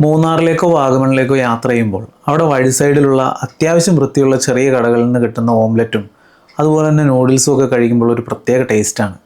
മൂന്നാറിലേക്കോ വാഗമണിലേക്കോ യാത്ര ചെയ്യുമ്പോൾ അവിടെ വഴി സൈഡിലുള്ള അത്യാവശ്യം വൃത്തിയുള്ള ചെറിയ കടകളിൽ നിന്ന് കിട്ടുന്ന ഓംലെറ്റും അതുപോലെ തന്നെ നൂഡിൽസും ഒക്കെ കഴിക്കുമ്പോൾ ഒരു പ്രത്യേക ടേസ്റ്റാണ്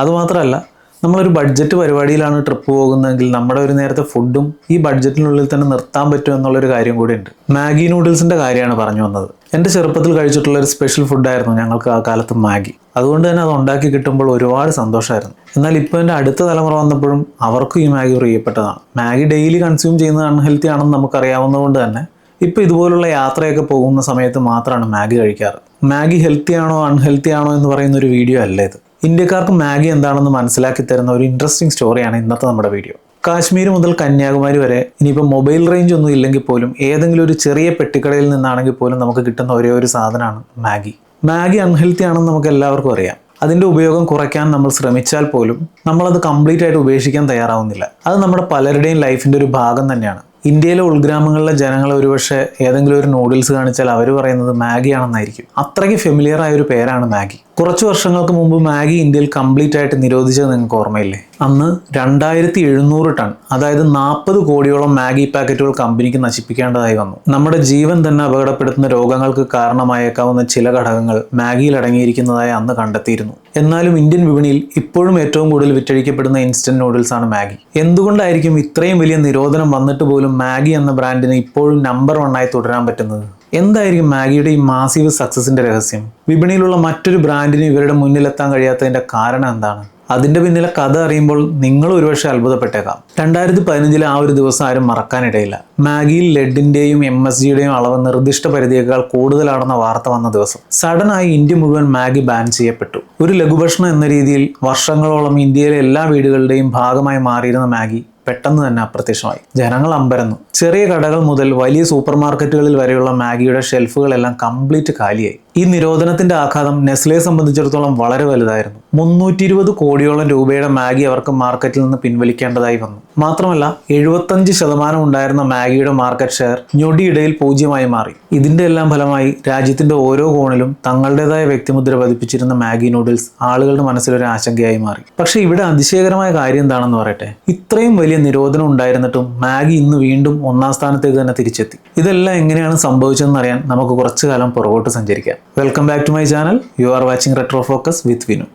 അതുമാത്രമല്ല നമ്മളൊരു ബഡ്ജറ്റ് പരിപാടിയിലാണ് ട്രിപ്പ് പോകുന്നതെങ്കിൽ നമ്മുടെ ഒരു നേരത്തെ ഫുഡും ഈ ബഡ്ജറ്റിനുള്ളിൽ തന്നെ നിർത്താൻ പറ്റും എന്നുള്ളൊരു കാര്യം ഉണ്ട്. മാഗി നൂഡിൽസിന്റെ കാര്യമാണ് പറഞ്ഞു വന്നത്. എന്റെ ചെറുപ്പത്തിൽ കഴിച്ചിട്ടുള്ള ഒരു സ്പെഷ്യൽ ഫുഡായിരുന്നു ഞങ്ങൾക്ക് ആ കാലത്ത് മാഗി. അതുകൊണ്ട് തന്നെ അത് ഉണ്ടാക്കി കിട്ടുമ്പോൾ ഒരുപാട് സന്തോഷമായിരുന്നു എന്നാൽ ഇപ്പോൾ എന്റെ അടുത്ത തലമുറ വന്നപ്പോഴും അവർക്കും ഈ മാഗി പ്രിയപ്പെട്ടതാണ്. മാഗി ഡെയിലി കൺസ്യൂം ചെയ്യുന്നത് അൺഹെൽത്തി ആണെന്ന് നമുക്കറിയാവുന്നതുകൊണ്ട് തന്നെ ഇപ്പോൾ ഇതുപോലുള്ള യാത്രയൊക്കെ പോകുന്ന സമയത്ത് മാത്രമാണ് മാഗി കഴിക്കാറ്. മാഗി ഹെൽത്തി ആണോ അൺഹെൽത്തി ആണോ എന്ന് പറയുന്ന ഒരു വീഡിയോ അല്ല ഇത്. ഇന്ത്യക്കാർക്ക് മാഗി എന്താണെന്ന് മനസ്സിലാക്കി തരുന്ന ഒരു ഇൻട്രസ്റ്റിംഗ് സ്റ്റോറിയാണ് ഇന്നത്തെ നമ്മുടെ വീഡിയോ കാശ്മീർ മുതൽ കന്യാകുമാരി വരെ ഇനിയിപ്പോൾ മൊബൈൽ റേഞ്ച് ഒന്നും ഇല്ലെങ്കിൽ പോലും ഏതെങ്കിലും ഒരു ചെറിയ പെട്ടിക്കടയിൽ നിന്നാണെങ്കിൽ പോലും നമുക്ക് കിട്ടുന്ന ഒരേ ഒരു സാധനമാണ് മാഗി. മാഗി അൺഹെൽത്തി ആണെന്ന് നമുക്ക് എല്ലാവർക്കും അറിയാം. അതിന്റെ ഉപയോഗം കുറയ്ക്കാൻ നമ്മൾ ശ്രമിച്ചാൽ പോലും നമ്മളത് കംപ്ലീറ്റ് ആയിട്ട് ഉപേക്ഷിക്കാൻ തയ്യാറാവുന്നില്ല. അത് നമ്മുടെ പലരുടെയും ലൈഫിന്റെ ഒരു ഭാഗം തന്നെയാണ്. ഇന്ത്യയിലെ ഉൾഗ്രാമങ്ങളിലെ ജനങ്ങൾ ഒരുപക്ഷെ ഏതെങ്കിലും ഒരു നൂഡിൽസ് കാണിച്ചാൽ അവർ പറയുന്നത് മാഗി ആണെന്നായിരിക്കും. അത്രയ്ക്ക് ഫെമിലിയർ ആയ ഒരു പേരാണ് മാഗി. കുറച്ച് വർഷങ്ങൾക്ക് മുമ്പ് മാഗി ഇന്ത്യയിൽ കംപ്ലീറ്റ് ആയിട്ട് നിരോധിച്ചത് നിങ്ങൾക്ക് ഓർമ്മയില്ലേ? അന്ന് രണ്ടായിരത്തി എഴുന്നൂറ് ടൺ അതായത് നാൽപ്പത് കോടിയോളം മാഗി പാക്കറ്റുകൾ കമ്പനിക്ക് നശിപ്പിക്കേണ്ടതായി വന്നു. നമ്മുടെ ജീവൻ തന്നെ അപകടപ്പെടുത്തുന്ന രോഗങ്ങൾക്ക് കാരണമായേക്കാവുന്ന ചില ഘടകങ്ങൾ മാഗിയിൽ അടങ്ങിയിരിക്കുന്നതായി അന്ന് കണ്ടെത്തിയിരുന്നു. എന്നാലും ഇന്ത്യൻ വിപണിയിൽ ഇപ്പോഴും ഏറ്റവും കൂടുതൽ വിറ്റഴിക്കപ്പെടുന്ന ഇൻസ്റ്റന്റ് നൂഡിൽസ് ആണ് മാഗി. എന്തുകൊണ്ടായിരിക്കും ഇത്രയും വലിയ നിരോധനം വന്നിട്ട് പോലും മാഗി എന്ന ബ്രാൻഡിന് ഇപ്പോഴും നമ്പർ വണ്ണായി തുടരാൻ പറ്റുന്നത്? എന്തായിരിക്കും മാഗിയുടെ ഈ മാസീവ് സക്സസിന്റെ രഹസ്യം? വിപണിയിലുള്ള മറ്റൊരു ബ്രാൻഡിന് ഇവരുടെ മുന്നിലെത്താൻ കഴിയാത്തതിന്റെ കാരണം എന്താണ്? അതിന്റെ പിന്നിലെ കഥ അറിയുമ്പോൾ നിങ്ങൾ ഒരുപക്ഷെ അത്ഭുതപ്പെട്ടേക്കാം. രണ്ടായിരത്തി പതിനഞ്ചിലെ ആ ഒരു ദിവസം ആരും മറക്കാനിടയില്ല. മാഗിയിൽ ലെഡിന്റെയും എം എസ് ജിയുടെയും അളവ് നിർദ്ദിഷ്ട പരിധിയേക്കാൾ കൂടുതലാണെന്ന വാർത്ത വന്ന ദിവസം. സഡനായി ഇന്ത്യ മുഴുവൻ മാഗി ബാൻ ചെയ്യപ്പെട്ടു. ഒരു ലഘുഭക്ഷണം എന്ന രീതിയിൽ വർഷങ്ങളോളം ഇന്ത്യയിലെ എല്ലാ വീടുകളുടെയും ഭാഗമായി മാറിയിരുന്ന മാഗി പെട്ടെന്ന് തന്നെ അപ്രത്യക്ഷമായി. ജനങ്ങൾ അമ്പരന്നു. ചെറിയ കടകൾ മുതൽ വലിയ സൂപ്പർ മാർക്കറ്റുകളിൽ വരെയുള്ള മാഗിയുടെ ഷെൽഫുകളെല്ലാം കംപ്ലീറ്റ് കാലിയായി. ഈ നിരോധനത്തിന്റെ ആഘാതം നെസ്ലയെ സംബന്ധിച്ചിടത്തോളം വളരെ വലുതായിരുന്നു. മുന്നൂറ്റി ഇരുപത് കോടിയോളം രൂപയുടെ മാഗി അവർക്ക് മാർക്കറ്റിൽ നിന്ന് പിൻവലിക്കേണ്ടതായി വന്നു. മാത്രമല്ല എഴുപത്തഞ്ച് ശതമാനം ഉണ്ടായിരുന്ന മാഗിയുടെ മാർക്കറ്റ് ഷെയർ ഞൊടിയിടയിൽ പൂജ്യമായി മാറി. ഇതിന്റെ എല്ലാം ഫലമായി രാജ്യത്തിന്റെ ഓരോ കോണിലും തങ്ങളുടേതായ വ്യക്തിമുദ്ര പതിപ്പിച്ചിരുന്ന മാഗി നൂഡിൽസ് ആളുകളുടെ മനസ്സിലൊരു ആശങ്കയായി മാറി. പക്ഷെ ഇവിടെ അതിശയകരമായ കാര്യം എന്താണെന്ന് പറയട്ടെ? ഇത്രയും വലിയ നിരോധനം ഉണ്ടായിരുന്നിട്ടും മാഗി ഇന്ന് വീണ്ടും ഒന്നാം സ്ഥാനത്തേക്ക് തന്നെ തിരിച്ചെത്തി. ഇതെല്ലാം എങ്ങനെയാണ് സംഭവിച്ചതെന്ന് അറിയാൻ നമുക്ക് കുറച്ചു കാലം പുറകോട്ട് സഞ്ചരിക്കാം. Welcome back to my channel you are watching retro focus with Vinu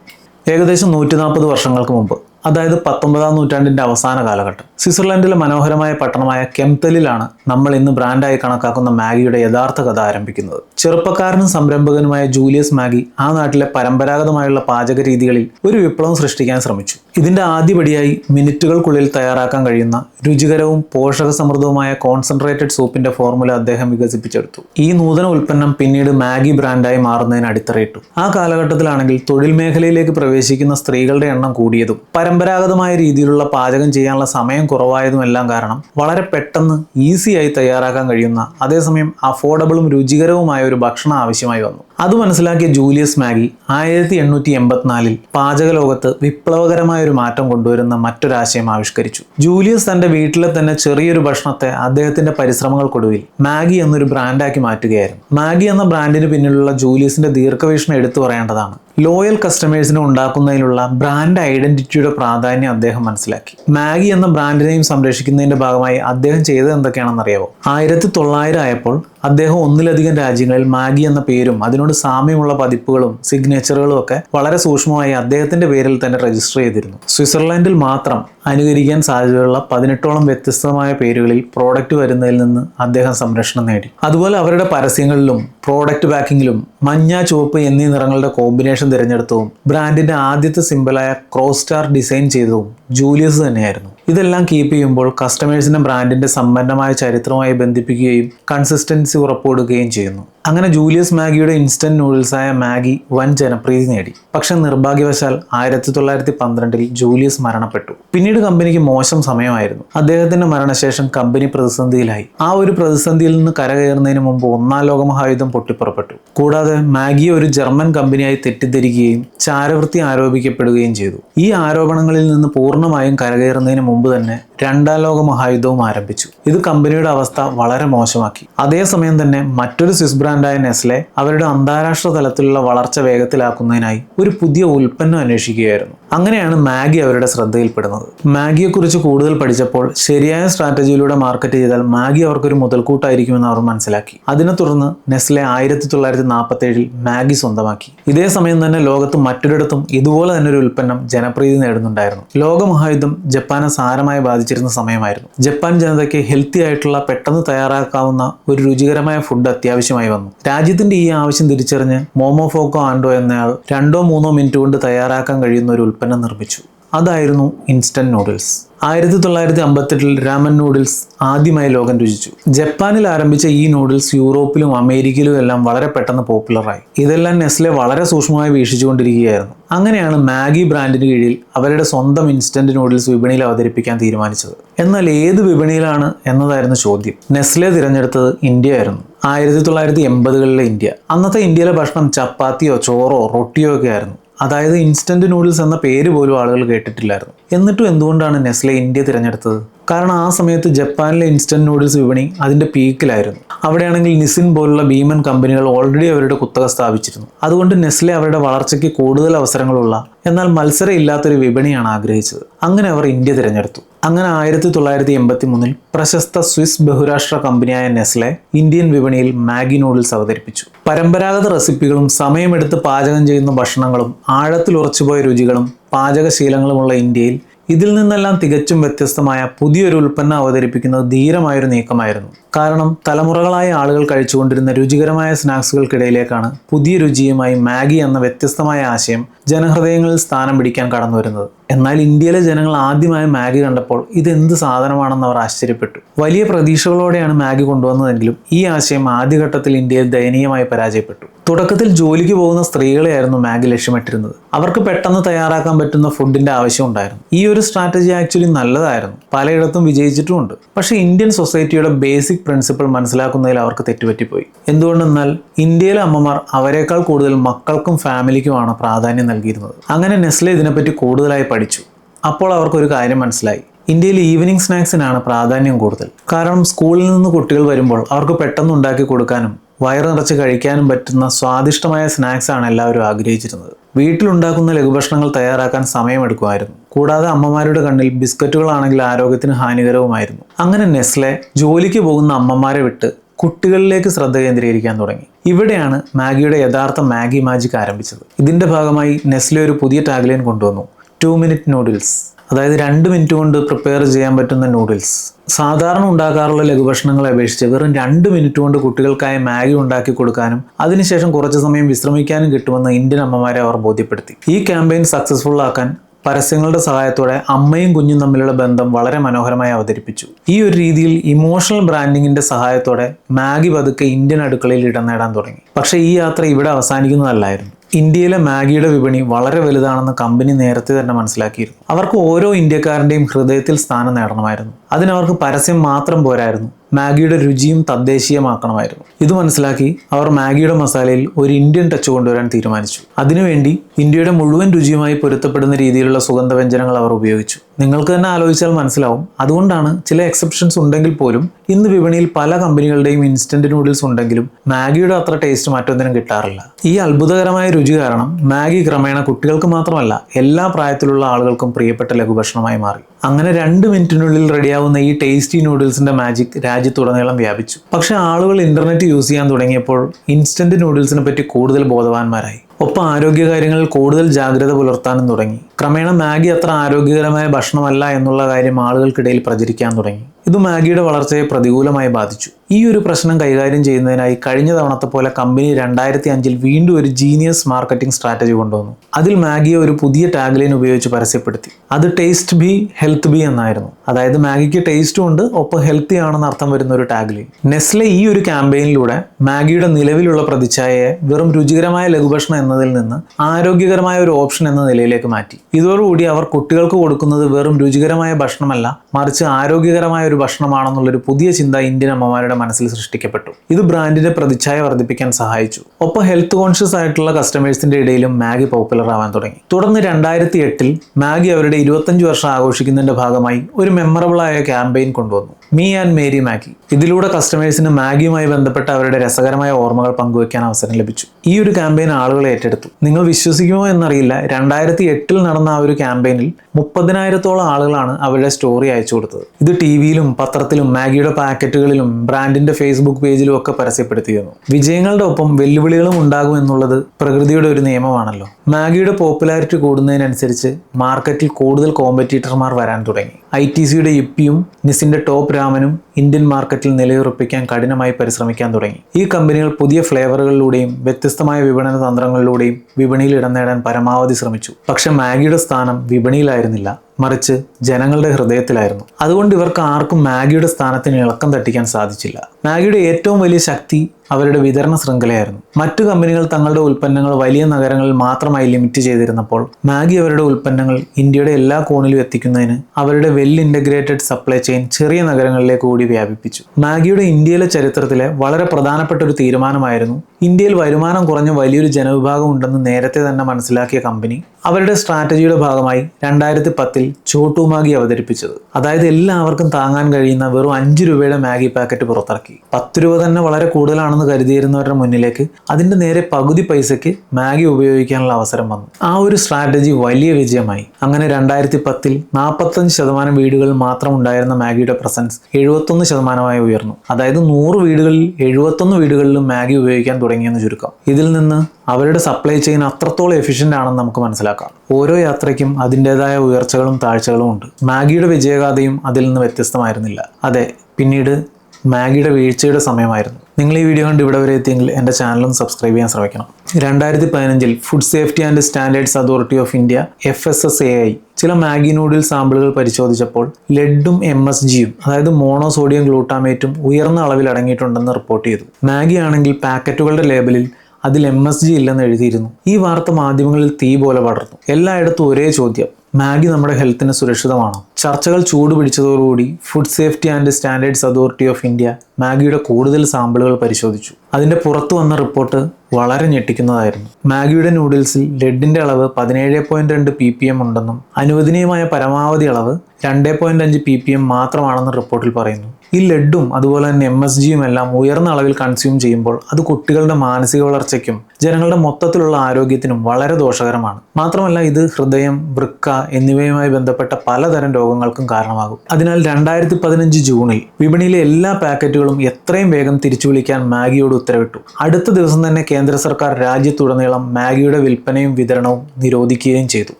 ഏകദേശം നൂറ്റി നാൽപ്പത് വർഷങ്ങൾക്ക് മുമ്പ് അതായത് പത്തൊമ്പതാം നൂറ്റാണ്ടിന്റെ അവസാന കാലഘട്ടം. സ്വിറ്റ്സർലൻഡിലെ മനോഹരമായ പട്ടണമായ കെംതലിലാണ് നമ്മൾ ഇന്ന് ബ്രാൻഡായി കണക്കാക്കുന്ന മാഗിയുടെ യഥാർത്ഥ കഥ ആരംഭിക്കുന്നത്. ചെറുപ്പക്കാരനും സംരംഭകനുമായ ജൂലിയസ് മാഗി ആ നാട്ടിലെ പരമ്പരാഗതമായുള്ള പാചക രീതികളിൽ ഒരു വിപ്ലവം സൃഷ്ടിക്കാൻ ശ്രമിച്ചു. ഇതിന്റെ ആദ്യപടിയായി മിനിറ്റുകൾക്കുള്ളിൽ തയ്യാറാക്കാൻ കഴിയുന്ന രുചികരവും പോഷക സമൃദ്ധവുമായ കോൺസെൻട്രേറ്റഡ് സൂപ്പിന്റെ ഫോർമുല അദ്ദേഹം വികസിപ്പിച്ചെടുത്തു. ഈ നൂതന ഉൽപ്പന്നം പിന്നീട് മാഗി ബ്രാൻഡായി മാറുന്നതിന് അടിത്തറയിട്ടു. ആ കാലഘട്ടത്തിലാണെങ്കിൽ തൊഴിൽ മേഖലയിലേക്ക് പ്രവേശിക്കുന്ന സ്ത്രീകളുടെ എണ്ണം കൂടിയതും പരമ്പരാഗതമായ രീതിയിലുള്ള പാചകം ചെയ്യാനുള്ള സമയം കുറവായതും എല്ലാം കാരണം വളരെ പെട്ടെന്ന് ഈസിയായി തയ്യാറാക്കാൻ കഴിയുന്ന അതേസമയം അഫോർഡബിളും രുചികരവുമായ ഒരു ഭക്ഷണം ആവശ്യമായി വന്നു. അത് മനസ്സിലാക്കിയ ജൂലിയസ് മാഗി ആയിരത്തി എണ്ണൂറ്റി എൺപത്തിനാലിൽ പാചക ലോകത്ത് വിപ്ലവകരമായ ഒരു മാറ്റം കൊണ്ടുവരുന്ന മറ്റൊരാശയം ആവിഷ്കരിച്ചു. ജൂലിയസ് തന്റെ വീട്ടിലെ തന്നെ ചെറിയൊരു ഭക്ഷണത്തെ അദ്ദേഹത്തിന്റെ പരിശ്രമങ്ങൾക്കൊടുവിൽ മാഗി എന്നൊരു ബ്രാൻഡാക്കി മാറ്റുകയായിരുന്നു. മാഗി എന്ന ബ്രാൻഡിന് പിന്നിലുള്ള ജൂലിയസിന്റെ ദീർഘവീക്ഷണം എടുത്തു പറയേണ്ടതാണ്. ലോയൽ കസ്റ്റമേഴ്സിനെ ഉണ്ടാക്കുന്നതിനുള്ള ബ്രാൻഡ് ഐഡന്റിറ്റിയുടെ പ്രാധാന്യം അദ്ദേഹം മനസ്സിലാക്കി. മാഗി എന്ന ബ്രാൻഡിനെയും സംരക്ഷിക്കുന്നതിന്റെ ഭാഗമായി അദ്ദേഹം ചെയ്തത് എന്തൊക്കെയാണെന്ന് അറിയാവോ ആയിരത്തി തൊള്ളായിരം ആയപ്പോൾ അദ്ദേഹം ഒന്നിലധികം രാജ്യങ്ങളിൽ മാഗി എന്ന പേരും അതിനോട് സാമ്യമുള്ള പതിപ്പുകളും സിഗ്നേച്ചറുകളും ഒക്കെ വളരെ സൂക്ഷ്മമായി അദ്ദേഹത്തിന്റെ പേരിൽ തന്നെ രജിസ്റ്റർ ചെയ്തിരുന്നു. സ്വിറ്റ്സർലൻഡിൽ മാത്രം അനുകരിക്കാൻ സാധ്യതയുള്ള പതിനെട്ടോളം വ്യത്യസ്തമായ പേരുകളിൽ പ്രോഡക്റ്റ് വരുന്നതിൽ നിന്ന് അദ്ദേഹം സംരക്ഷണം നേടി. അതുപോലെ അവരുടെ പരസ്യങ്ങളിലും പ്രോഡക്റ്റ് പാക്കിങ്ങിലും മഞ്ഞ ചുവപ്പ് എന്നീ നിറങ്ങളുടെ കോമ്പിനേഷൻ തിരഞ്ഞെടുത്തതും ബ്രാൻഡിന്റെ ആദ്യത്തെ സിമ്പിളായ ക്രോസ് സ്റ്റാർ ഡിസൈൻ ചെയ്തതും ജൂലിയസ് തന്നെയായിരുന്നു. ഇതെല്ലാം കീപ്പ് ചെയ്യുമ്പോൾ കസ്റ്റമേഴ്സിനെ ബ്രാൻഡിന്റെ സമ്പന്നമായ ചരിത്രവുമായി ബന്ധിപ്പിക്കുകയും കൺസിസ്റ്റൻസി ഉറപ്പുകൊടുക്കുകയും ചെയ്യുന്നു. അങ്ങനെ ജൂലിയസ് മാഗിയുടെ ഇൻസ്റ്റന്റ് നൂഡിൽസായ മാഗി വൻ ജനപ്രീതി നേടി. പക്ഷെ നിർഭാഗ്യവശാൽ ആയിരത്തി തൊള്ളായിരത്തി പന്ത്രണ്ടിൽ ജൂലിയസ് മരണപ്പെട്ടു. പിന്നീട് കമ്പനിക്ക് മോശം സമയമായിരുന്നു. അദ്ദേഹത്തിന്റെ മരണശേഷം കമ്പനി പ്രതിസന്ധിയിലായി. ആ ഒരു പ്രതിസന്ധിയിൽ നിന്ന് കരകയറുന്നതിന് മുമ്പ് ഒന്നാം ലോകമഹായുധം പൊട്ടിപ്പുറപ്പെട്ടു. കൂടാതെ മാഗി ഒരു ജർമ്മൻ കമ്പനിയായി തെറ്റിദ്ധരിക്കുകയും ചാരവൃത്തി ആരോപിക്കപ്പെടുകയും ചെയ്തു. ഈ ആരോപണങ്ങളിൽ നിന്ന് പൂർണമായും കരകയറുന്നതിന് മുമ്പ് തന്നെ രണ്ടാം ലോക മഹായുദ്ധവും ആരംഭിച്ചു. ഇത് കമ്പനിയുടെ അവസ്ഥ വളരെ മോശമാക്കി. അതേസമയം തന്നെ മറ്റൊരു സ്വിസ് ബ്രാൻഡായ നെസ്ലെ അവരുടെ അന്താരാഷ്ട്ര തലത്തിലുള്ള വളർച്ച വേഗത്തിലാക്കുന്നതിനായി ഒരു പുതിയ ഉൽപ്പന്നം അന്വേഷിക്കുകയായിരുന്നു. അങ്ങനെയാണ് മാഗി അവരുടെ ശ്രദ്ധയിൽപ്പെടുന്നത്. മാഗിയെക്കുറിച്ച് കൂടുതൽ പഠിച്ചപ്പോൾ ശരിയായ സ്ട്രാറ്റജിയിലൂടെ മാർക്കറ്റ് ചെയ്താൽ മാഗി അവർക്കൊരു മുതൽക്കൂട്ടായിരിക്കുമെന്ന് അവർ മനസ്സിലാക്കി. അതിനെ തുടർന്ന് നെസ്ലെ ആയിരത്തി തൊള്ളായിരത്തി നാൽപ്പത്തി ഏഴിൽ മാഗി സ്വന്തമാക്കി. ഇതേ സമയം തന്നെ ലോകത്ത് മറ്റൊരിടത്തും ഇതുപോലെ തന്നെ ഒരു ഉൽപ്പന്നം ജനപ്രീതി നേടുന്നുണ്ടായിരുന്നു. ലോകമഹായുദ്ധം ജപ്പാനെ സാരമായി ബാധിച്ചിരുന്ന സമയമായിരുന്നു. ജപ്പാൻ ജനതയ്ക്ക് ഹെൽത്തി ആയിട്ടുള്ള പെട്ടെന്ന് തയ്യാറാക്കാവുന്ന ഒരു രുചികരമായ ഫുഡ് അത്യാവശ്യമായി വന്നു. രാജ്യത്തിന്റെ ഈ ആവശ്യം തിരിച്ചറിഞ്ഞ് മോമോഫോക്കോ ആൻഡോ എന്നയാൾ രണ്ടോ മൂന്നോ മിനിറ്റ് കൊണ്ട് തയ്യാറാക്കാൻ കഴിയുന്ന ഒരു ഉൽപ്പന്നം നിർമ്മിച്ചു. അതായിരുന്നു ഇൻസ്റ്റന്റ് നൂഡിൽസ് ആയിരത്തി തൊള്ളായിരത്തി അമ്പത്തെട്ടിൽ രാമൻ നൂഡിൽസ് ആദ്യമായി ലോകം രുചിച്ചു. ജപ്പാനിൽ ആരംഭിച്ച ഈ നൂഡിൽസ് യൂറോപ്പിലും അമേരിക്കയിലും എല്ലാം വളരെ പെട്ടെന്ന് പോപ്പുലറായി ഇതെല്ലാം നെസ്ലെ വളരെ സൂക്ഷ്മമായി വീക്ഷിച്ചുകൊണ്ടിരിക്കുകയായിരുന്നു. അങ്ങനെയാണ് മാഗി ബ്രാൻഡിന് കീഴിൽ അവരുടെ സ്വന്തം ഇൻസ്റ്റന്റ് നൂഡിൽസ് വിപണിയിൽ അവതരിപ്പിക്കാൻ തീരുമാനിച്ചത്. എന്നാൽ ഏത് വിപണിയിലാണ് എന്നതായിരുന്നു ചോദ്യം. നെസ്ലെ തിരഞ്ഞെടുത്തത് ഇന്ത്യ ആയിരുന്നു ആയിരത്തി തൊള്ളായിരത്തി എൺപതുകളിലെ ഇന്ത്യ. അന്നത്തെ ഇന്ത്യയിലെ ഭക്ഷണം ചപ്പാത്തിയോ ചോറോ റൊട്ടിയോ ഒക്കെ ആയിരുന്നു. അതായത് ഇൻസ്റ്റന്റ് നൂഡിൽസ് എന്ന പേര് പോലും ആളുകൾ കേട്ടിട്ടില്ലായിരുന്നു. എന്നിട്ടും എന്തുകൊണ്ടാണ് നെസ്ലെ ഇന്ത്യ തിരഞ്ഞെടുത്തത്? കാരണം ആ സമയത്ത് ജപ്പാനിലെ ഇൻസ്റ്റന്റ് നൂഡിൽസ് വിപണി അതിന്റെ പീക്കിലായിരുന്നു അവിടെയാണെങ്കിൽ നിസിൻ പോലുള്ള ഭീമൻ കമ്പനികൾ ഓൾറെഡി അവരുടെ കുത്തക സ്ഥാപിച്ചിരുന്നു. അതുകൊണ്ട് നെസ്ലെ അവരുടെ വളർച്ചയ്ക്ക് കൂടുതൽ അവസരങ്ങളുള്ള എന്നാൽ മത്സരം ഇല്ലാത്തൊരു വിപണിയാണ് ആഗ്രഹിച്ചത്. അങ്ങനെ അവർ ഇന്ത്യ തിരഞ്ഞെടുത്തു. അങ്ങനെ ആയിരത്തി തൊള്ളായിരത്തി എൺപത്തി മൂന്നിൽ പ്രശസ്ത സ്വിസ് ബഹുരാഷ്ട്ര കമ്പനിയായ നെസ്ലെ ഇന്ത്യൻ വിപണിയിൽ മാഗി നൂഡിൽസ് അവതരിപ്പിച്ചു. പരമ്പരാഗത റെസിപ്പികളും സമയമെടുത്ത് പാചകം ചെയ്യുന്ന ഭക്ഷണങ്ങളും ആഴത്തിൽ ഉറച്ചുപോയ രുചികളും പാചകശീലങ്ങളുമുള്ള ഇന്ത്യയിൽ ഇതിൽ നിന്നെല്ലാം തികച്ചും വ്യത്യസ്തമായ പുതിയൊരു ഉൽപ്പന്നം അവതരിപ്പിക്കുന്നത് ധീരമായൊരു നീക്കമായിരുന്നു. കാരണം തലമുറകളായ ആളുകൾ കഴിച്ചുകൊണ്ടിരുന്ന രുചികരമായ സ്നാക്സുകൾക്കിടയിലേക്കാണ് പുതിയ രുചിയുമായി മാഗി എന്ന വ്യത്യസ്തമായ ആശയം ജനഹൃദയങ്ങളിൽ സ്ഥാനം പിടിക്കാൻ കടന്നു വരുന്നത് എന്നാൽ ഇന്ത്യയിലെ ജനങ്ങൾ ആദ്യമായി മാഗി കണ്ടപ്പോൾ ഇതെന്ത് സാധനമാണെന്ന് അവർ ആശ്ചര്യപ്പെട്ടു. വലിയ പ്രതീക്ഷകളോടെയാണ് മാഗി കൊണ്ടുവന്നതെങ്കിലും ഈ ആശയം ആദ്യഘട്ടത്തിൽ ഇന്ത്യയിൽ ദയനീയമായി പരാജയപ്പെട്ടു. തുടക്കത്തിൽ ജോലിക്ക് പോകുന്ന സ്ത്രീകളെയായിരുന്നു മാഗി ലക്ഷ്യമിട്ടിരുന്നത്. അവർക്ക് പെട്ടെന്ന് തയ്യാറാക്കാൻ പറ്റുന്ന ഫുഡിന്റെ ആവശ്യം ഉണ്ടായിരുന്നു. ഈ ഒരു സ്ട്രാറ്റജി ആക്ച്വലി നല്ലതായിരുന്നു. പലയിടത്തും വിജയിച്ചിട്ടുമുണ്ട്. പക്ഷെ ഇന്ത്യൻ സൊസൈറ്റിയുടെ ബേസിക് പ്രിൻസിപ്പിൾ മനസ്സിലാക്കുന്നതിൽ അവർക്ക് തെറ്റുപറ്റിപ്പോയി. എന്തുകൊണ്ടെന്നാൽ ഇന്ത്യയിലെ അമ്മമാർ അവരെക്കാൾ കൂടുതൽ മക്കൾക്കും ഫാമിലിക്കുമാണ് പ്രാധാന്യം നൽകിയിരുന്നത്. അങ്ങനെ നെസ്ലെ ഇതിനെപ്പറ്റി കൂടുതലായി പഠിച്ചു. അപ്പോൾ അവർക്കൊരു കാര്യം മനസ്സിലായി. ഇന്ത്യയിൽ ഈവനിങ് സ്നാക്സിനാണ് പ്രാധാന്യം കൂടുതൽ. കാരണം സ്കൂളിൽ നിന്ന് കുട്ടികൾ വരുമ്പോൾ അവർക്ക് പെട്ടെന്ന് ഉണ്ടാക്കി കൊടുക്കാനും വയറ് നിറച്ച് കഴിക്കാനും പറ്റുന്ന സ്വാദിഷ്ടമായ സ്നാക്സാണ് എല്ലാവരും ആഗ്രഹിച്ചിരുന്നത്. വീട്ടിലുണ്ടാക്കുന്ന ലഘുഭക്ഷണങ്ങൾ തയ്യാറാക്കാൻ സമയമെടുക്കുമായിരുന്നു. കൂടാതെ അമ്മമാരുടെ കണ്ണിൽ ബിസ്ക്കറ്റുകളാണെങ്കിൽ ആരോഗ്യത്തിന് ഹാനികരവുമായിരുന്നു. അങ്ങനെ നെസ്ലെ ജോലിക്ക് പോകുന്ന അമ്മമാരെ വിട്ട് കുട്ടികളിലേക്ക് ശ്രദ്ധ കേന്ദ്രീകരിക്കാൻ തുടങ്ങി. ഇവിടെയാണ് മാഗിയുടെ യഥാർത്ഥ മാഗി മാജിക് ആരംഭിച്ചത്. ഇതിന്റെ ഭാഗമായി നെസ്ലെ ഒരു പുതിയ ടാഗ്ലൈൻ കൊണ്ടുവന്നു. Two minute noodles. അതായത് രണ്ട് മിനിറ്റ് കൊണ്ട് പ്രിപ്പയർ ചെയ്യാൻ പറ്റുന്ന നൂഡിൽസ് സാധാരണ ഉണ്ടാക്കാറുള്ള ലഘുഭക്ഷണങ്ങളെ അപേക്ഷിച്ച് വെറും രണ്ട് മിനിറ്റ് കൊണ്ട് കുട്ടികൾക്കായി മാഗി ഉണ്ടാക്കി കൊടുക്കാനും അതിനുശേഷം കുറച്ച് സമയം വിശ്രമിക്കാനും കിട്ടുമെന്ന് ഇന്ത്യൻ അമ്മമാരെ അവർ ബോധ്യപ്പെടുത്തി. ഈ ക്യാമ്പയിൻ സക്സസ്ഫുൾ ആക്കാൻ പരസ്യങ്ങളുടെ സഹായത്തോടെ അമ്മയും കുഞ്ഞും തമ്മിലുള്ള ബന്ധം വളരെ മനോഹരമായി അവതരിപ്പിച്ചു. ഈ ഒരു രീതിയിൽ ഇമോഷണൽ ബ്രാൻഡിങ്ങിന്റെ സഹായത്തോടെ മാഗി പതുക്കെ ഇന്ത്യൻ അടുക്കളയിൽ ഇടം നേടാൻ തുടങ്ങി. പക്ഷേ ഈ യാത്ര ഇവിടെ അവസാനിക്കുന്നതല്ലായിരുന്നു. ഇന്ത്യയിലെ മാഗിയുടെ വിപണി വളരെ വലുതാണെന്ന് കമ്പനി നേരത്തെ തന്നെ മനസ്സിലാക്കിയിരുന്നു. അവർക്ക് ഓരോ ഇന്ത്യക്കാരന്റെയും ഹൃദയത്തിൽ സ്ഥാനം നേടണമായിരുന്നു. അതിനവർക്ക് പരസ്യം മാത്രം പോരായിരുന്നു. മാഗിയുടെ രുചിയും തദ്ദേശീയമാക്കണമായിരുന്നു. ഇത് മനസ്സിലാക്കി അവർ മാഗിയുടെ മസാലയിൽ ഒരു ഇന്ത്യൻ ടച്ച് കൊണ്ടുവരാൻ തീരുമാനിച്ചു. അതിനുവേണ്ടി ഇന്ത്യയുടെ മുഴുവൻ രുചിയുമായി പൊരുത്തപ്പെടുന്ന രീതിയിലുള്ള സുഗന്ധവ്യഞ്ജനങ്ങൾ അവർ ഉപയോഗിച്ചു. നിങ്ങൾക്ക് തന്നെ ആലോചിച്ചാൽ മനസ്സിലാവും. അതുകൊണ്ടാണ് ചില എക്സെപ്ഷൻസ് ഉണ്ടെങ്കിൽ പോലും ഇന്ന് വിപണിയിൽ പല കമ്പനികളുടെയും ഇൻസ്റ്റന്റ് നൂഡിൽസ് ഉണ്ടെങ്കിലും മാഗിയുടെ അത്ര ടേസ്റ്റ് മറ്റൊന്നിനും കിട്ടാറില്ല. ഈ അത്ഭുതകരമായ രുചി കാരണം മാഗി ക്രമേണ കുട്ടികൾക്ക് മാത്രമല്ല എല്ലാ പ്രായത്തിലുള്ള ആളുകൾക്കും പ്രിയപ്പെട്ട ലഘുഭക്ഷണമായി മാറി. അങ്ങനെ രണ്ട് മിനിറ്റിനുള്ളിൽ റെഡിയാവുന്ന ഈ ടേസ്റ്റി നൂഡിൽസിന്റെ മാജിക് രാജ്യത്തുടനീളം വ്യാപിച്ചു. പക്ഷെ ആളുകൾ ഇന്റർനെറ്റ് യൂസ് ചെയ്യാൻ തുടങ്ങിയപ്പോൾ ഇൻസ്റ്റന്റ് നൂഡിൽസിനെ പറ്റി കൂടുതൽ ബോധവാന്മാരായി. ഒപ്പം ആരോഗ്യകാര്യങ്ങളിൽ കൂടുതൽ ജാഗ്രത പുലർത്താനും തുടങ്ങി. ക്രമേണ മാഗി അത്ര ആരോഗ്യകരമായ ഭക്ഷണമല്ല എന്നുള്ള കാര്യം ആളുകൾക്കിടയിൽ പ്രചരിക്കാൻ തുടങ്ങി. ഇത് മാഗിയുടെ വളർച്ചയെ പ്രതികൂലമായി ബാധിച്ചു. ഈ ഒരു പ്രശ്നം കൈകാര്യം ചെയ്യുന്നതിനായി കഴിഞ്ഞ തവണത്തെ പോലെ കമ്പനി രണ്ടായിരത്തി അഞ്ചിൽ വീണ്ടും ഒരു ജീനിയസ് മാർക്കറ്റിംഗ് സ്ട്രാറ്റജി കൊണ്ടുവന്നു. അതിൽ മാഗിയെ ഒരു പുതിയ ടാഗ്ലൈൻ ഉപയോഗിച്ച് പരസ്യപ്പെടുത്തി. അത് ടേസ്റ്റ് ബി ഹെൽത്ത് ബി എന്നായിരുന്നു. അതായത് മാഗിക്ക് ടേസ്റ്റും ഉണ്ട് ഒപ്പം ഹെൽത്തി ആണെന്ന് അർത്ഥം വരുന്ന ഒരു ടാഗ്ലൈൻ നെസ്ലെ ഈ ഒരു ക്യാമ്പയിനിലൂടെ മാഗിയുടെ നിലവിലുള്ള പ്രതിച്ഛായയെ വെറും രുചികരമായ ലഘുഭക്ഷണം എന്നതിൽ നിന്ന് ആരോഗ്യകരമായ ഒരു ഓപ്ഷൻ എന്ന നിലയിലേക്ക് മാറ്റി. ഇതോടുകൂടി അവർ കുട്ടികൾക്ക് കൊടുക്കുന്നത് വെറും രുചികരമായ ഭക്ഷണമല്ല മറിച്ച് ആരോഗ്യകരമായ ഒരു ഭക്ഷണമാണെന്നുള്ളൊരു പുതിയ ചിന്ത ഇന്ത്യൻ അമ്മമാരുടെ മനസ്സിൽ സൃഷ്ടിക്കപ്പെട്ടു. ഇത് ബ്രാൻഡിന്റെ പ്രതിച്ഛായ വർദ്ധിപ്പിക്കാൻ സഹായിച്ചു. ഒപ്പം ഹെൽത്ത് കോൺഷ്യസ് ആയിട്ടുള്ള കസ്റ്റമേഴ്സിന്റെ ഇടയിലും മാഗി പോപ്പുലർ ആവാൻ തുടങ്ങി. തുടർന്ന് രണ്ടായിരത്തി എട്ടിൽ മാഗി അവരുടെ ഇരുപത്തഞ്ച് വർഷം ആഘോഷിക്കുന്നതിന്റെ ഭാഗമായി ഒരു മെമ്മറബിൾ ആയ ക്യാമ്പയിൻ കൊണ്ടുവന്നു. മീ ആൻഡ് മേരി മാഗി ഇതിലൂടെ കസ്റ്റമേഴ്സിന് മാഗിയുമായി ബന്ധപ്പെട്ട അവരുടെ രസകരമായ ഓർമ്മകൾ പങ്കുവയ്ക്കാൻ അവസരം ലഭിച്ചു. ഈ ഒരു ക്യാമ്പയിൻ ആളുകൾ ഏറ്റെടുത്തു. നിങ്ങൾ വിശ്വസിക്കുമോ എന്നറിയില്ല. രണ്ടായിരത്തി എട്ടിൽ നടന്ന ആ ഒരു ക്യാമ്പയിനിൽ മുപ്പതിനായിരത്തോളം ആളുകളാണ് അവരുടെ സ്റ്റോറി അയച്ചു കൊടുത്തത്. ഇത് ടി വിയിലും പത്രത്തിലും മാഗിയുടെ പാക്കറ്റുകളിലും ബ്രാൻഡിന്റെ ഫേസ്ബുക്ക് പേജിലും ഒക്കെ പരസ്യപ്പെടുത്തിയിരുന്നു. വിജയങ്ങളുടെ ഒപ്പം വെല്ലുവിളികളും ഉണ്ടാകും എന്നുള്ളത് പ്രകൃതിയുടെ ഒരു നിയമമാണല്ലോ. മാഗിയുടെ പോപ്പുലാരിറ്റി കൂടുന്നതിനനുസരിച്ച് മാർക്കറ്റിൽ കൂടുതൽ കോമ്പറ്റീറ്റർമാർ വരാൻ തുടങ്ങി. ഐ ടി സിയുടെ ഇപ്പിയും നിസിന്റെ ടോപ്പ് രാമനും ഇന്ത്യൻ മാർക്കറ്റിൽ നിലയുറപ്പിക്കാൻ കഠിനമായി പരിശ്രമിക്കാൻ തുടങ്ങി. ഈ കമ്പനികൾ പുതിയ ഫ്ലേവറുകളിലൂടെയും വ്യത്യസ്തമായ വിപണന തന്ത്രങ്ങളിലൂടെയും വിപണിയിൽ ഇടം നേടാൻ പരമാവധി ശ്രമിച്ചു. പക്ഷെ മാഗിയുടെ സ്ഥാനം വിപണിയിലായിരുന്നില്ല മറിച്ച് ജനങ്ങളുടെ ഹൃദയത്തിലായിരുന്നു. അതുകൊണ്ട് ഇവർക്ക് ആർക്കും മാഗിയുടെ സ്ഥാനത്തിന് ഇളക്കം തട്ടിക്കാൻ സാധിച്ചില്ല. മാഗിയുടെ ഏറ്റവും വലിയ ശക്തി അവരുടെ വിതരണ ശൃംഖലയായിരുന്നു. മറ്റു കമ്പനികൾ തങ്ങളുടെ ഉൽപ്പന്നങ്ങൾ വലിയ നഗരങ്ങളിൽ മാത്രമായി ലിമിറ്റ് ചെയ്തിരുന്നപ്പോൾ മാഗി അവരുടെ ഉൽപ്പന്നങ്ങൾ ഇന്ത്യയുടെ എല്ലാ കോണിലും എത്തിക്കുന്നതിന് അവരുടെ വെൽ ഇന്റഗ്രേറ്റഡ് സപ്ലൈ ചെയിൻ ചെറിയ നഗരങ്ങളിലേക്ക് കൂടി വ്യാപിപ്പിച്ചു. മാഗിയുടെ ഇന്ത്യയിലെ ചരിത്രത്തിലെ വളരെ പ്രധാനപ്പെട്ട ഒരു തീരുമാനമായിരുന്നു ഇന്ത്യയിൽ വരുമാനം കുറഞ്ഞ വലിയൊരു ജനവിഭാഗം ഉണ്ടെന്ന് നേരത്തെ തന്നെ മനസ്സിലാക്കിയ കമ്പനി അവരുടെ സ്ട്രാറ്റജിയുടെ ഭാഗമായി രണ്ടായിരത്തി പത്തിൽ ചോട്ടു മാഗി അവതരിപ്പിച്ചത്. അതായത് എല്ലാവർക്കും താങ്ങാൻ കഴിയുന്ന വെറും അഞ്ച് രൂപയുടെ മാഗി പാക്കറ്റ് പുറത്തിറക്കി. പത്ത് രൂപ തന്നെ വളരെ കൂടുതലാണെന്ന് കരുതിയിരുന്നവരുടെ മുന്നിലേക്ക് അതിന്റെ നേരെ പകുതി പൈസയ്ക്ക് മാഗി ഉപയോഗിക്കാനുള്ള അവസരം വന്നു. ആ ഒരു സ്ട്രാറ്റജി വലിയ വിജയമായി. അങ്ങനെ രണ്ടായിരത്തി പത്തിൽ നാൽപ്പത്തഞ്ച് ശതമാനം വീടുകളിൽ മാത്രം ഉണ്ടായിരുന്ന മാഗിയുടെ പ്രസൻസ് എഴുപത്തൊന്ന് ശതമാനമായി ഉയർന്നു. അതായത് നൂറ് വീടുകളിൽ എഴുപത്തൊന്ന് വീടുകളിലും മാഗി ഉപയോഗിക്കാൻ തുടങ്ങിയെന്ന് ചുരുക്കം. ഇതിൽ നിന്ന് അവരുടെ സപ്ലൈ ചെയിൻ അത്രത്തോളം എഫിഷ്യന്റ് ആണെന്ന് നമുക്ക് മനസ്സിലാക്കാം. ഓരോ യാത്രയ്ക്കും അതിന്റെതായ ഉയർച്ചകളും താഴ്ചകളും ഉണ്ട്. മാഗിയുടെ വിജയഗാഥയും അതിൽ നിന്ന് വ്യത്യസ്തമായിരുന്നില്ല. അതെ പിന്നീട് മാഗിയുടെ വീഴ്ചയുടെ സമയമായിരുന്നു. നിങ്ങൾ ഈ വീഡിയോ കണ്ട് ഇവിടെ വരെ എത്തിയെങ്കിൽ എന്റെ ചാനലും സബ്സ്ക്രൈബ് ചെയ്യാൻ ശ്രമിക്കണം. രണ്ടായിരത്തി പതിനഞ്ചിൽ food safety and standards authority of India F S S A I ചില മാഗി നൂഡിൽ സാമ്പിളുകൾ പരിശോധിച്ചപ്പോൾ ലെഡും എം എസ് ജിയും അതായത് മോണോസോഡിയം ഗ്ലൂട്ടാമേറ്റും ഉയർന്ന അളവിൽ അടങ്ങിയിട്ടുണ്ടെന്ന് റിപ്പോർട്ട് ചെയ്തു. മാഗി ആണെങ്കിൽ പാക്കറ്റുകളുടെ ലേബലിൽ അതിൽ എം എസ് ജി ഇല്ലെന്ന് എഴുതിയിരുന്നു. ഈ വാർത്ത മാധ്യമങ്ങളിൽ തീ പോലെ പടർന്നു. എല്ലായിടത്തും ഒരേ ചോദ്യം മാഗി നമ്മുടെ ഹെൽത്തിന് സുരക്ഷിതമാണോ? ചർച്ചകൾ ചൂടുപിടിച്ചതോടുകൂടി food safety and standards authority of India മാഗിയുടെ കൂടുതൽ സാമ്പിളുകൾ പരിശോധിച്ചു. അതിന്റെ പുറത്തു വന്ന റിപ്പോർട്ട് വളരെ ഞെട്ടിക്കുന്നതായിരുന്നു. മാഗിയുടെ നൂഡിൽസിൽ ലെഡിന്റെ അളവ് പതിനേഴ് പോയിന്റ് രണ്ട് പി പി എം ഉണ്ടെന്നും അനുവദനീയമായ പരമാവധി അളവ് രണ്ട് പോയിന്റ് അഞ്ച് പി പി എം മാത്രമാണെന്ന് റിപ്പോർട്ടിൽ പറയുന്നു. ഈ ലെഡും അതുപോലെ തന്നെ എം എസ് ജിയും എല്ലാം ഉയർന്ന അളവിൽ കൺസ്യൂം ചെയ്യുമ്പോൾ അത് കുട്ടികളുടെ മാനസിക വളർച്ചയ്ക്കും ജനങ്ങളുടെ മൊത്തത്തിലുള്ള ആരോഗ്യത്തിനും വളരെ ദോഷകരമാണ്. മാത്രമല്ല ഇത് ഹൃദയം വൃക്ക എന്നിവയുമായി ബന്ധപ്പെട്ട പലതരം രോഗങ്ങൾക്കും കാരണമാകും. അതിനാൽ രണ്ടായിരത്തി പതിനഞ്ച് ജൂണിൽ വിപണിയിലെ എല്ലാ പാക്കറ്റുകളും എത്രയും വേഗം തിരിച്ചു വിളിക്കാൻ മാഗിയോട് ഉത്തരവിട്ടു. അടുത്ത ദിവസം തന്നെ കേന്ദ്ര സർക്കാർ രാജ്യത്തുടനീളം മാഗിയുടെ വിൽപ്പനയും വിതരണവും നിരോധിക്കുകയും ചെയ്തു.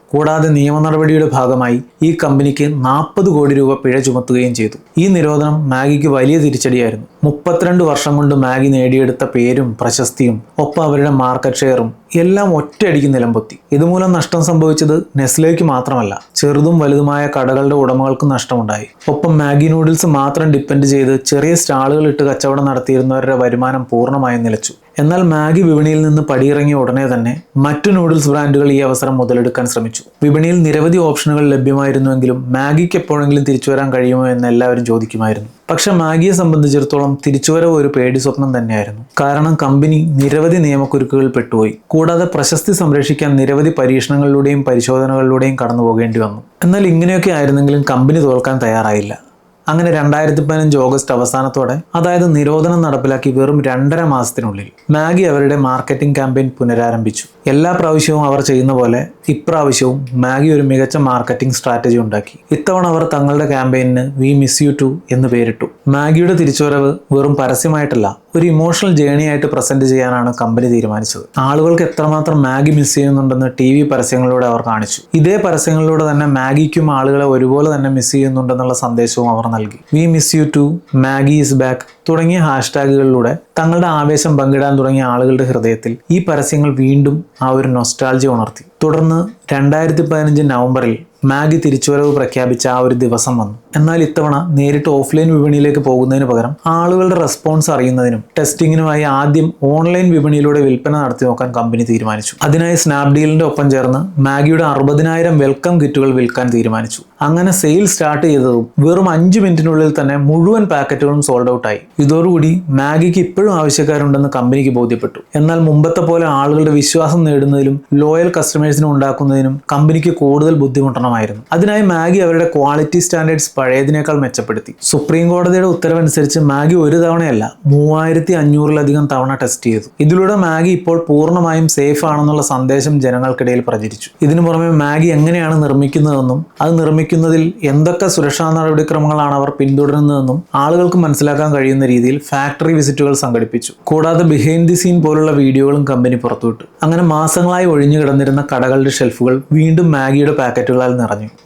കൂടാതെ നിയമ നടപടിയുടെ ഭാഗമായി ഈ കമ്പനിക്ക് നാൽപ്പത് കോടി രൂപ പിഴ ചുമത്തുകയും ചെയ്തു. ഈ നിരോധനം മാഗിക്ക് വലിയ തിരിച്ചടിയായിരുന്നു. മുപ്പത്തിരണ്ട് വർഷം കൊണ്ട് മാഗി നേടിയെടുത്ത പേരും പ്രശസ്തിയും ഒപ്പം അവരുടെ മാർക്കറ്റ് ഷെയറും എല്ലാം ഒറ്റയടിക്ക് നിലംപൊത്തി. ഇതുമൂലം നഷ്ടം സംഭവിച്ചത് നെസ്ലേക്ക് മാത്രമല്ല ചെറുതും വലുതുമായ കടകളുടെ ഉടമകൾക്കും നഷ്ടമുണ്ടായി. ഒപ്പം മാഗി നൂഡിൽസ് മാത്രം ഡിപ്പെൻഡ് ചെയ്ത് ചെറിയ സ്റ്റാളുകൾ ഇട്ട് കച്ചവടം നടത്തിയിരുന്നവരുടെ വരുമാനം പൂർണമായും നിലച്ചു. എന്നാൽ മാഗി വിപണിയിൽ നിന്ന് പടിയിറങ്ങിയ ഉടനെ തന്നെ മറ്റു നൂഡിൽസ് ബ്രാൻഡുകൾ ഈ അവസരം മുതലെടുക്കാൻ ശ്രമിച്ചു. വിപണിയിൽ നിരവധി ഓപ്ഷനുകൾ ലഭ്യമായിരുന്നുവെങ്കിലും മാഗിക്ക് എപ്പോഴെങ്കിലും തിരിച്ചു വരാൻ കഴിയുമോ എന്ന് എല്ലാവരും ചോദിക്കുമായിരുന്നു. പക്ഷെ മാഗിയെ സംബന്ധിച്ചിടത്തോളം തിരിച്ചുവരവ് ഒരു പേടി സ്വപ്നം തന്നെയായിരുന്നു. കാരണം കമ്പനി നിരവധി നിയമക്കുരുക്കുകൾ പെട്ടുപോയി. കൂടാതെ പ്രശസ്തി സംരക്ഷിക്കാൻ നിരവധി പരീക്ഷണങ്ങളിലൂടെയും പരിശോധനകളിലൂടെയും കടന്നു പോകേണ്ടി വന്നു. എന്നാൽ ഇങ്ങനെയൊക്കെ ആയിരുന്നെങ്കിലും കമ്പനി തോൽക്കാൻ തയ്യാറായില്ല. അങ്ങനെ രണ്ടായിരത്തി പതിനഞ്ച് ഓഗസ്റ്റ് അവസാനത്തോടെ അതായത് നിരോധനം നടപ്പിലാക്കി വെറും രണ്ടര മാസത്തിനുള്ളിൽ മാഗി അവരുടെ മാർക്കറ്റിംഗ് ക്യാമ്പയിൻ പുനരാരംഭിച്ചു. എല്ലാ പ്രാവശ്യവും അവർ ചെയ്യുന്ന പോലെ ഇപ്രാവശ്യവും മാഗി ഒരു മികച്ച മാർക്കറ്റിംഗ് സ്ട്രാറ്റജി ഉണ്ടാക്കി. ഇത്തവണ അവർ തങ്ങളുടെ ക്യാമ്പയിനിന് വി മിസ് യു ടു എന്ന് പേരിട്ടു. മാഗിയുടെ തിരിച്ചുവരവ് വെറും പരസ്യമായിട്ടല്ല ഒരു ഇമോഷണൽ ജേണി ആയിട്ട് പ്രസന്റ് ചെയ്യാനാണ് കമ്പനി തീരുമാനിച്ചത്. ആളുകൾക്ക് എത്രമാത്രം മാഗി മിസ് ചെയ്യുന്നുണ്ടെന്ന് ടി വി പരസ്യങ്ങളിലൂടെ അവർ കാണിച്ചു. ഇതേ പരസ്യങ്ങളിലൂടെ തന്നെ മാഗിക്കും ആളുകളെ ഒരുപോലെ തന്നെ മിസ് ചെയ്യുന്നുണ്ടെന്നുള്ള സന്ദേശവും അവർ നൽകി. We miss you too Maggi is back തുടങ്ങിയ ഹാഷ്ടാഗുകളിലൂടെ തങ്ങളുടെ ആവേശം പങ്കിടാൻ തുടങ്ങിയ ആളുകളുടെ ഹൃദയത്തിൽ ഈ പരസ്യങ്ങൾ വീണ്ടും ആ ഒരു നൊസ്റ്റാൾജി ഉണർത്തി. തുടർന്ന് രണ്ടായിരത്തി പതിനഞ്ച് നവംബറിൽ മാഗി തിരിച്ചുവരവ് പ്രഖ്യാപിച്ച ആ ഒരു ദിവസം വന്നു. എന്നാൽ ഇത്തവണ നേരിട്ട് ഓഫ്ലൈൻ വിപണിയിലേക്ക് പോകുന്നതിന് പകരം ആളുകളുടെ റെസ്പോൺസ് അറിയുന്നതിനും ടെസ്റ്റിങ്ങിനുമായി ആദ്യം ഓൺലൈൻ വിപണിയിലൂടെ വിൽപ്പന നടത്തി നോക്കാൻ കമ്പനി തീരുമാനിച്ചു. അതിനായി സ്നാപ്ഡീലിന്റെ ഒപ്പം ചേർന്ന് മാഗിയുടെ അറുപതിനായിരം വെൽക്കം കിറ്റുകൾ വിൽക്കാൻ തീരുമാനിച്ചു. അങ്ങനെ സെയിൽ സ്റ്റാർട്ട് ചെയ്തതും വെറും അഞ്ച് മിനിറ്റിനുള്ളിൽ തന്നെ മുഴുവൻ പാക്കറ്റുകളും സോൾഡ് ഔട്ട് ആയി ഇതോടുകൂടി മാഗിക്ക് ഇപ്പോഴും ആവശ്യക്കാരുണ്ടെന്ന് കമ്പനിക്ക് ബോധ്യപ്പെട്ടു. എന്നാൽ മുമ്പത്തെ പോലെ ആളുകളുടെ വിശ്വാസം നേടുന്നതിലും ലോയൽ കസ്റ്റമേഴ്സിനെ ഉണ്ടാക്കുന്നതിനും കമ്പനിക്ക് കൂടുതൽ ബുദ്ധിമുട്ടണമായിരുന്നു മാത്രമായിരുന്നു അതിനായി മാഗി അവരുടെ ക്വാളിറ്റി സ്റ്റാൻഡേർഡ്സ് പഴയതിനേക്കാൾ മെച്ചപ്പെടുത്തി. സുപ്രീം കോടതിയുടെ ഉത്തരവനുസരിച്ച് മാഗി ഒരു തവണയല്ല മൂവായിരത്തി അഞ്ഞൂറിലധികം തവണ ടെസ്റ്റ് ചെയ്തു. ഇതിലൂടെ മാഗി ഇപ്പോൾ പൂർണമായും സേഫ് ആണെന്നുള്ള സന്ദേശം ജനങ്ങൾക്കിടയിൽ പ്രചരിച്ചു. ഇതിനു പുറമെ മാഗി എങ്ങനെയാണ് നിർമ്മിക്കുന്നതെന്നും അത് നിർമ്മിക്കുന്നതിൽ എന്തൊക്കെ സുരക്ഷാ നടപടിക്രമങ്ങളാണ് അവർ പിന്തുടരുന്നതെന്നും ആളുകൾക്ക് മനസ്സിലാക്കാൻ കഴിയുന്ന രീതിയിൽ ഫാക്ടറി വിസിറ്റുകൾ സംഘടിപ്പിച്ചു. കൂടാതെ ബിഹൈൻഡ് ദി സീൻ പോലുള്ള വീഡിയോകളും കമ്പനി പുറത്തുവിട്ടു. അങ്ങനെ മാസങ്ങളായി ഒഴിഞ്ഞു കിടന്നിരുന്ന കടകളുടെ ഷെൽഫുകൾ വീണ്ടും മാഗിയുടെ പാക്കറ്റുകളാൽ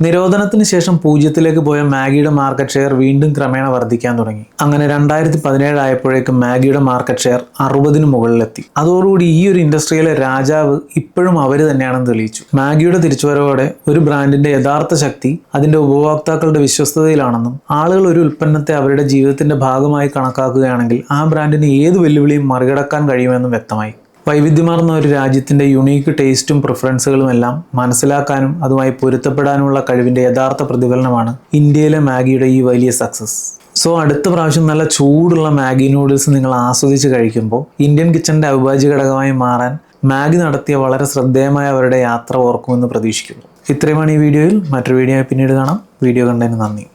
നിരോധനത്തിന് ശേഷം പൂജ്യത്തിലേക്ക് പോയ മാഗിയുടെ മാർക്കറ്റ് ഷെയർ വീണ്ടും ക്രമേണ വർദ്ധിക്കാൻ തുടങ്ങി. അങ്ങനെ രണ്ടായിരത്തി പതിനേഴ് ആയപ്പോഴേക്കും മാഗിയുടെ മാർക്കറ്റ് ഷെയർ അറുപതിന് മുകളിലെത്തി. അതോടുകൂടി ഈ ഒരു ഇൻഡസ്ട്രിയിലെ രാജാവ് ഇപ്പോഴും അവർ തന്നെയാണെന്ന് തെളിയിച്ചു. മാഗിയുടെ തിരിച്ചുവരവോടെ ഒരു ബ്രാൻഡിന്റെ യഥാർത്ഥ ശക്തി അതിന്റെ ഉപഭോക്താക്കളുടെ വിശ്വസ്തതയിലാണെന്നും ആളുകൾ ഒരു ഉൽപ്പന്നത്തെ അവരുടെ ജീവിതത്തിന്റെ ഭാഗമായി കണക്കാക്കുകയാണെങ്കിൽ ആ ബ്രാൻഡിന് ഏത് വെല്ലുവിളിയും മറികടക്കാൻ കഴിയുമെന്നും വ്യക്തമായി. വൈവിധ്യമാർന്ന ഒരു രാജ്യത്തിന്റെ യുണീക്ക് ടേസ്റ്റും പ്രിഫറൻസുകളും എല്ലാം മനസ്സിലാക്കാനും അതുമായി പൊരുത്തപ്പെടാനുമുള്ള കഴിവിന്റെ യഥാർത്ഥ പ്രതിഫലനമാണ് ഇന്ത്യയിലെ മാഗിയുടെ ഈ വലിയ സക്സസ് സോ അടുത്ത പ്രാവശ്യം നല്ല ചൂടുള്ള മാഗി നൂഡിൽസ് നിങ്ങൾ ആസ്വദിച്ച് കഴിക്കുമ്പോൾ ഇന്ത്യൻ കിച്ചന്റെ അവിഭാജ്യ ഘടകമായി മാറാൻ മാഗി നടത്തിയ വളരെ ശ്രദ്ധേയമായ അവരുടെ യാത്ര ഓർക്കുമെന്ന് പ്രതീക്ഷിക്കുന്നു. ഇത്രയുമാണ് ഈ വീഡിയോയിൽ. മറ്റൊരു വീഡിയോ പിന്നീട് കാണാം. വീഡിയോ കണ്ടതിന് നന്ദി.